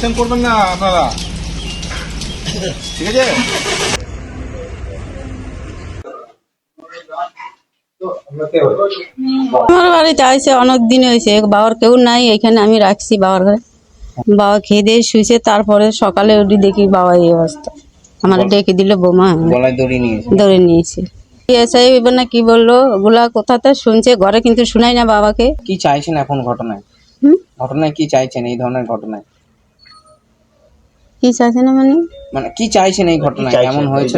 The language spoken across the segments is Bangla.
টেনশন করবেন না আপনারা ঠিক আছে আমার বাড়িতে আইসে অনেক দিন হয়েছে বাবার কেউ নাই এখানে আমি রাখছি বাবার ঘরে। বাবা খেয়ে দিয়ে শুয়েছে তারপরে সকালে উঠি দেখি বাবা এই অবস্থা। আমার ডেকে দিল বোমা। ধরে নিয়েছে। এসআই এবার না কি বলল ওগুলা কোথাতে শুনছে? ঘরে কিন্তু শুনাই না বাবাকে। কি চাইছেন এখন ঘটনায়? হুম? ঘটনায় কি চাইছেন? এই ধরনের ঘটনায়? কি চাইছে না মানে? মানে কি চাইছেন এই ঘটনায়? কেমন হয়েছে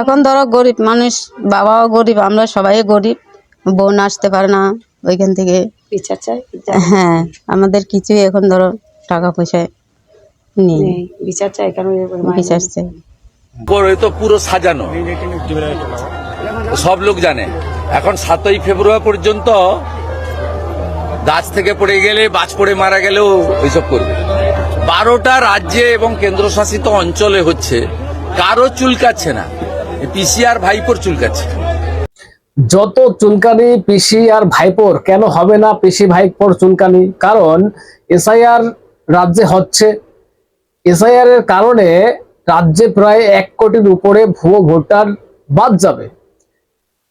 এখন ধরো গরিব মানুষ বাবাও গরিব আমরা সবাই গরিব। বোন আসতে পারে না ওইখান থেকে। বিচার চাই? হ্যাঁ আমাদের কিছুই এখন ধরো টাকা পয়সা নেই। বিচার চাই কারণ বিচার চাই। তো পুরো সাজানো। সব লোক জানে। এখন সাতই ফেব্রুয়ারি পর্যন্ত গাছ থেকে পড়ে গেলে বাজ পড়ে মারা গেলেও ওইসব করবে। বারোটা রাজ্যে এবং কেন্দ্রশাসিত অঞ্চলে হচ্ছে, কারও চুলকাচ্ছে না। পিসিআর ভাইপোর চুলকাচ্ছে যত চুলকানি পিসি আর ভাইপোর, কেন হবে না পিসি ভাইপোর চুলকানি? কারণ এসআইআর রাজ্যে হচ্ছে। এসআইআর এর কারণে রাজ্যে প্রায় এক কোটির উপরে ভুয়ো ভোটার বাদ যাবে।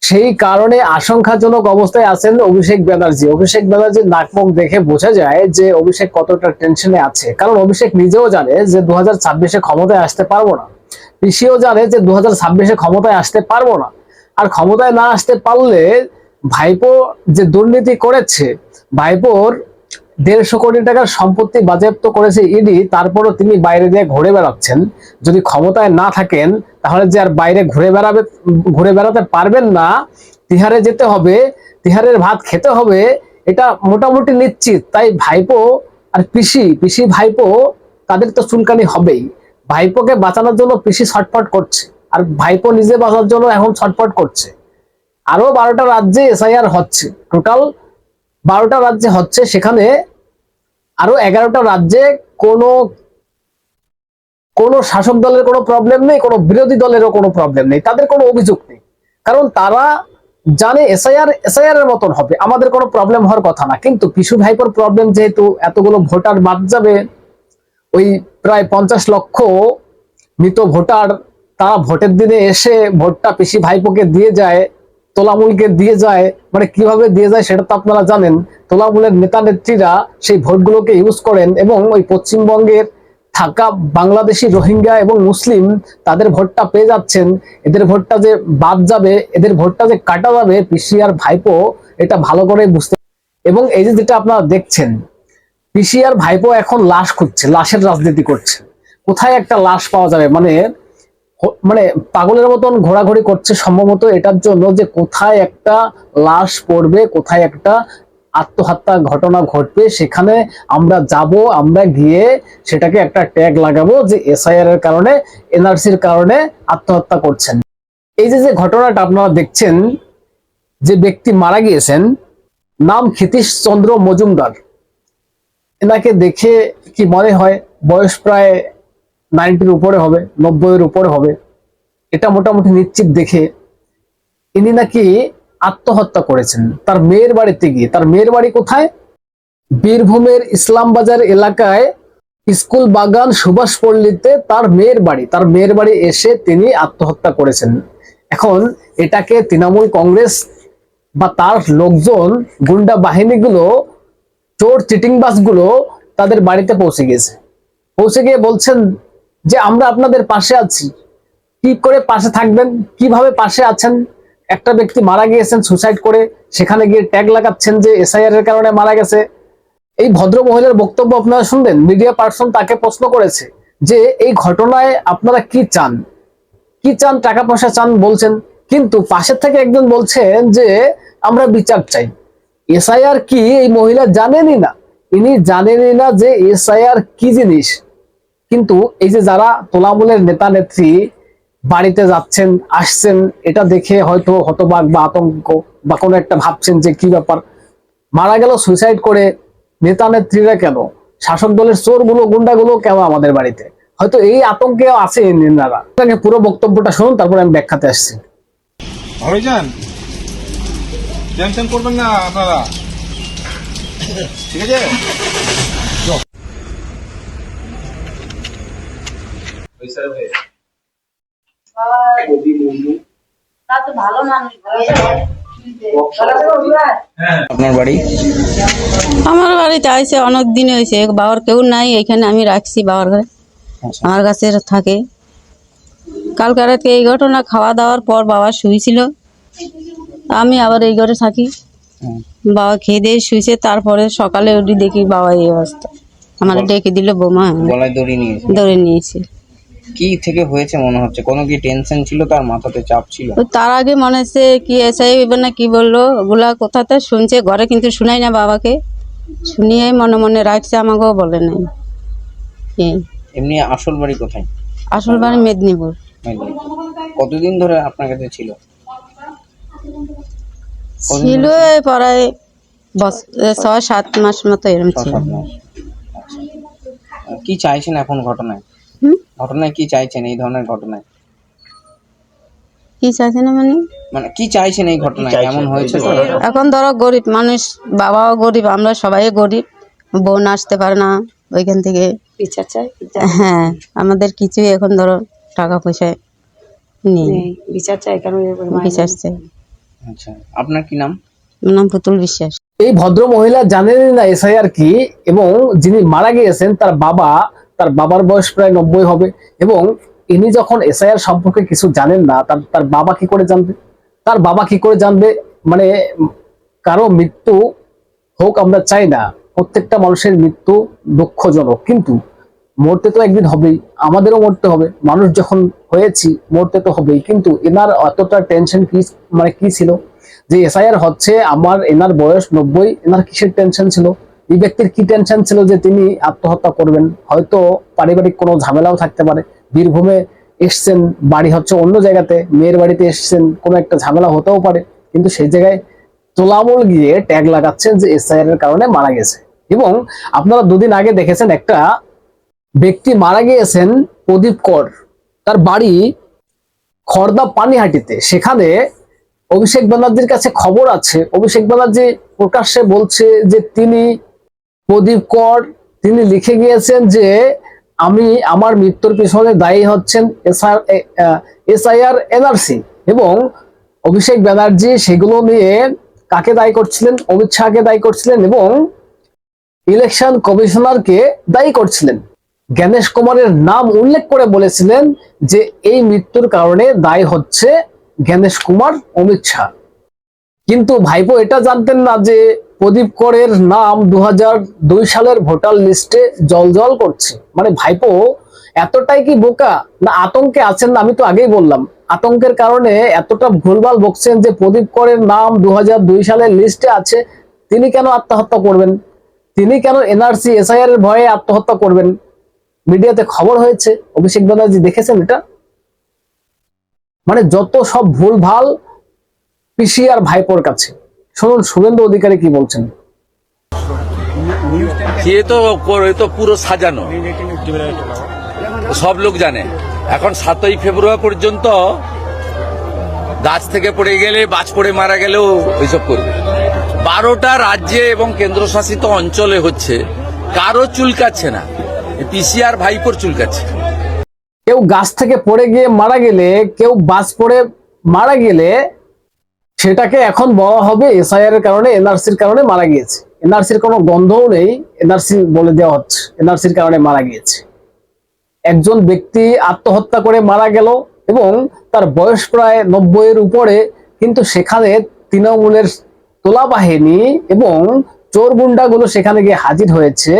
সেই কারণে আশঙ্কাজনক অবস্থায় আছেন অভিষেক ব্যানার্জি। অভিষেক ব্যানার্জির নাকমুখ দেখে বোঝা যায় যে অভিষেক কতটা টেনশনে আছে। কারণ অভিষেক নিজেও জানে যে দু হাজার ক্ষমতায় আসতে পারব না। পিসিও জানে যে দু হাজার ক্ষমতায় আসতে পারব না। আর ক্ষমতায় না আসতে পারলে ভাইপো যে দুর্নীতি করেছে, ভাইপোর দেড়শো কোটি টাকার সম্পত্তি বাজেয়াপ্ত করেছে ইডি, তারপরও তিনি বাইরে দিয়ে ঘুরে বেড়াচ্ছেন। যদি ক্ষমতায় না থাকেন, তাহলে যে আর বাইরে ঘুরে বেড়াবে, ঘুরে বেড়াতে পারবেন না। তিহারে যেতে হবে, তিহারের ভাত খেতে হবে, এটা মোটামুটি নিশ্চিত। তাই ভাইপো আর পিসি পিসি ভাইপো, তাদের তো চুলকানি হবেই। ভাইপোকে বাঁচানোর জন্য পিসি ছটফট করছে, আর ভাইপো নিজে বাঁচার জন্য এখন ছটফট করছে। আরও বারোটা রাজ্যে এসআইআর হচ্ছে। টোটাল বারোটা রাজ্যে হচ্ছে, সেখানে আরও এগারোটা রাজ্যে কোনো কোনো শাসক দলের কোনো প্রবলেম নেই, কোনো বিরোধী দলেরও কোনো প্রবলেম নেই। তাদের কোনো অভিযোগ নেই। কারণ তারা জানে এসআইআর এসআইআর এর মতন হবে। আমাদের কোনো প্রবলেম হওয়ার কথা না। কিন্তু পিসু ভাইপোর প্রবলেম যেহেতু এতগুলো ভোটার বাদ যাবে, ওই প্রায় পঞ্চাশ লক্ষ মৃত ভোটার, তারা ভোটের দিনে এসে ভোটটা পিসি ভাইপোকে দিয়ে যায় তোলামূলকে দিয়ে যায় মানে কীভাবে দিয়ে যায় সেটা তো আপনারা জানেন। তোলামূলের নেতা নেত্রীরা সেই ভোটগুলোকে ইউজ করেন এবং ওই পশ্চিমবঙ্গের থাকা বাংলাদেশি রোহিঙ্গা এবং মুসলিম তাদের ভোটটা পেয়ে যাচ্ছেন। এদের ভোটটা যে বাদ যাবে, এদের ভোটটা যে কাটা যাবে, পিসি আর ভাইপো এটা ভালো করে বুঝতে এবং এই যে যেটা আপনারা দেখছেন, পিসি আর ভাইপো এখন লাশ খুঁজছে, লাশের রাজনীতি করছে। কোথায় একটা লাশ পাওয়া যাবে? মানে মানে পাগলের মতন ঘোরাঘুরি করছে সম্ভবত এটার জন্য যে কোথায় একটা লাশ পড়বে, কোথায় একটা আত্মহত্যা ঘটনা ঘটবে, সেখানে আমরা যাব, আমরা গিয়ে সেটাকে একটা ট্যাগ লাগাবো যে এসআইআর এর কারণে এনআরসির কারণে আত্মহত্যা করছেন। এই যে যে ঘটনাটা আপনারা দেখছেন, যে ব্যক্তি মারা গিয়েছেন, নাম ক্ষিতীশ চন্দ্র মজুমদার। এনাকে দেখে কি মনে হয়, বয়স প্রায় নাইনটির উপরে হবে, নব্বইয়ের উপরে হবে। এটা মোটামুটি নিশ্চিত দেখে ইনি নাকি আত্মহত্যা করেছেন। তার মেয়ের বাড়িতে গিয়ে, তার মেয়ের বাড়ি কোথায়? বীরভূমের ইসলামবাজার এলাকায় স্কুল বাগান সুভাষ পল্লীতে তার মেয়ের বাড়ি, তার মেয়ের বাড়ি এসে তিনি আত্মহত্যা করেছেন। এখন এটাকে তৃণমূল কংগ্রেস বা তার লোকজন, গুন্ডা বাহিনীগুলো, চোর চিটিং বাসগুলো তাদের বাড়িতে পৌঁছে গিয়েছে। পৌঁছে গিয়ে বলছেন যে আমরা আপনাদের পাশে আছি। কি করে পাশে থাকবেন? কীভাবে পাশে আছেন? একটা ব্যক্তি মারা গিয়েছেন সুসাইড করে, সেখানে গিয়ে ট্যাগ লাগাচ্ছেন যে এসআইআর এর কারণে মারা গেছে। এই ভদ্র মহিলার বক্তব্য আপনারা শুনবেন। মিডিয়া পার্সন তাকে প্রশ্ন করেছে যে, এই ঘটনায় আপনারা কি চান? কি চান? টাকা পয়সা চান? বলছেন। কিন্তু পাশের থেকে একজন বলছেন যে, আমরা বিচার চাই। এসআইআর কি এই মহিলা জানেনই না? ইনি জানেনই না যে এসআইআর কি জিনিস? কিন্তু এই যে যারা তোলামূলের নেতা নেত্রী বাড়িতে যাচ্ছেন, আসছেন, এটা দেখে হয়তো হতবাক বা আতঙ্ক বা কোনো একটা ভাবছেন যে কি ব্যাপার। মারা গেল সুইসাইড করে নেতা নেত্রীরা কেন? শাসক দলের চোরগুলো, গুন্ডাগুলো কেন আমাদের বাড়িতে? হয়তো এই আতঙ্কে আছে পুরো বক্তব্যটা শুনুন, তারপরে আমি ব্যাখ্যাতে আসছি। টেনশন করবেন না আপনারা। ঠিক আছে? আপনার বাড়ি? আমার বাড়িতে আইসে অনেক দিন হয়েছে বাবার কেউ নাই এখানে আমি রাখছি বাবার ঘরে। আচ্ছা। আমার কাছে থাকে। কালকে রাতে এই ঘটনা খাওয়া দাওয়ার পর বাবা শুয়েছিল আমি আবার এই ঘরে থাকি। বাবা খেয়ে দিয়ে শুয়েছে তারপরে সকালে উঠি দেখি বাবা এই অবস্থা। আমার ডেকে দিল বোমা। দড়ি নিয়েছে। কি থেকে হয়েছে মনে হচ্ছে? কোনো কি টেনশন ছিল? তার মাথাতে চাপ ছিল? তার আগে মনে হচ্ছে কি এসআই না কি বলল? ওগুলা কোথাতে শুনছে ঘরে কিন্তু শুনাই না বাবাকে। শুনিয়ে মনে মনে রাখছে আমাকেও বলে নাই। কি? এমনি আসল বাড়ি কোথায়? আসল বাড়ি মেদিনীপুর। কতদিন ধরে আপনার কাছে ছিল? ছিল প্রায় ছয় সাত মাস মতো এরকম ছিল। আচ্ছা। কি চাইছেন এখন ঘটনায়? ঘটনায় কি চাইছেন? এই ধরনের ঘটনায়? কি চাইছে না মানে? মানে কি চাইছেন এই ঘটনায়? এমন হয়েছে এখন ধরো গরিব মানুষ বাবাও গরিব আমরা সবাই গরিব। বোন আসতে পারে না ওইখান থেকে। বিচার চাই? হ্যাঁ আমাদের কিছুই এখন ধরো টাকা পয়সা নেই। বিচার চাই কারণ বিশ্বাস চাই। আচ্ছা আপনার কি নাম? নাম পুতুল বিশ্বাস। এই ভদ্র মহিলা জানেনই না এসআইআর কি এবং যিনি মারা গিয়েছেন তার বাবা তার বাবার বয়স প্রায় নব্বই হবে এবং ইনি যখন এসআইআর সম্পর্কে কিছু জানেন না, তার তার বাবা কি করে জানবে? তার বাবা কি করে জানবে? মানে কারও মৃত্যু হোক আমরা চাই না, প্রত্যেকটা মানুষের মৃত্যু দুঃখজনক। কিন্তু মরতে তো একদিন হবেই, আমাদেরও মরতে হবে। মানুষ যখন হয়েছি, মরতে তো হবেই। কিন্তু এনার অতটা টেনশন কি মানে কি ছিল? যে এসআইআর হচ্ছে আমার, এনার বয়স নব্বই, এনার কিসের টেনশন ছিল? এই ব্যক্তির কি টেনশন ছিল যে তিনি আত্মহত্যা করবেন? হয়তো পারিবারিক কোনো ঝামেলাও থাকতে পারে। বীরভূমে এসছেন, বাড়ি হচ্ছে অন্য জায়গাতে, মেয়ের বাড়িতে এসছেন, কোনো একটা ঝামেলা হতেও পারে। কিন্তু সেই জায়গায় তোলামূল গিয়ে ট্যাগ লাগাচ্ছেন যে এসআইআর এর কারণে মারা গেছে। এবং আপনারা দুদিন আগে দেখেছেন একটা ব্যক্তি মারা গিয়েছেন প্রদীপ কর। তার বাড়ি খর্দা পানিহাটিতে। সেখানে অভিষেক ব্যানার্জির কাছে খবর আছে। অভিষেক ব্যানার্জি প্রকাশ্যে বলছে যে তিনি প্রদীপ কর, তিনি লিখে গিয়েছেন যে, আমি আমার মৃত্যুর পিছনে দায়ী হচ্ছেন এসআইআর এনআরসি। এবং অভিষেক ব্যানার্জি সেগুলো নিয়ে কাকে দায়ী করছিলেন? অমিত শাহকে দায়ী করছিলেন এবং ইলেকশন কমিশনারকে দায়ী করছিলেন। জ্ঞানেশ কুমারের নাম উল্লেখ করে বলেছিলেন যে, এই মৃত্যুর কারণে দায়ী হচ্ছে জ্ঞানেশ কুমার, অমিত শাহ। কিন্তু ভাইপো এটা জানতেন না যে প্রদীপ করের নাম দুই হাজার দুই সালের ভোটার লিস্টে জল করছে। মানে ভাইপো এতটাই কি বোকা? না, আতঙ্কে আছেন না, আমি তো আগেই বললাম। আতঙ্কের কারণে এতটা ভুলভাল বকছেন যে প্রদীপ করের নাম দু হাজার দুই সালের লিস্টে আছে, তিনি কেন আত্মহত্যা করবেন? তিনি কেন এনআরসি, এসআইআর এর ভয়ে আত্মহত্যা করবেন? মিডিয়াতে খবর হয়েছে। অভিষেক ব্যানার্জি দেখেছেন এটা? মানে যত সব ভুল ভালো পিসি আর ভাইপোর কাছে। শুনুন শুভেন্দু অধিকারী কি বলছেন? এ তো তো পুরো সাজানো। সব লোক জানে। এখন সাতই ফেব্রুয়ারি পর্যন্ত গাছ থেকে পড়ে গেলে বাজ পড়ে মারা গেলেও ওইসব করবে। বারোটা রাজ্যে এবং কেন্দ্রশাসিত অঞ্চলে হচ্ছে কারও চুলকাচ্ছে না। পিসিআর ভাইপোর চুলকাচ্ছে। কেউ গাছ থেকে পড়ে গিয়ে মারা গেলে কেউ বাস পড়ে মারা গেলে সেটাকে এখন বলা হবে এসআইআর এর কারণে এনআরসির কারণে মারা গিয়েছে। এনআরসির কোনো গন্ধও নেই এনআরসি বলে দেওয়া হচ্ছে এনআরসির কারণে মারা গিয়েছে। একজন ব্যক্তি আত্মহত্যা করে মারা গেল এবং তার বয়স প্রায় নব্বই এর উপরে, কিন্তু সেখানে তৃণমূলের তোলা বাহিনী এবং চোর গুন্ডাগুলো সেখানে গিয়ে হাজির হয়েছে,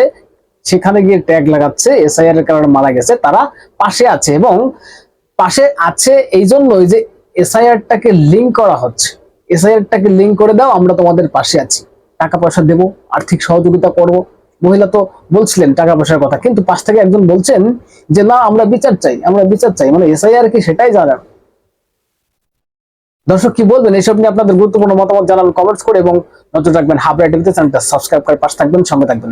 সেখানে গিয়ে ট্যাগ লাগাচ্ছে এসআইআর এর কারণে মারা গেছে, তারা পাশে আছে এবং পাশে আছে এই জন্যই যে এসআইআরটাকে লিঙ্ক করা হচ্ছে। এসআইআরটাকে লিঙ্ক করে দাও, আমরা তোমাদের পাশে আছি। টাকা পয়সা দেব, আর্থিক সহযোগিতা করব। মহিলা তো বলছিলেন টাকা পয়সার কথা, কিন্তু পাশ থেকে একজন বলছেন যে, না, আমরা বিচার চাই, আমরা বিচার চাই। মানে এসআইআর কি সেটাই জানান দর্শক, কি বলবেন? এইসব নিয়ে আপনাদের গুরুত্বপূর্ণ মতামত জানান কমেন্টস করে এবং নজর রাখবেন হাবরা টিভিতে চ্যানেলটা। সাবস্ক্রাইব করে পাশে থাকবেন, সঙ্গে থাকবেন।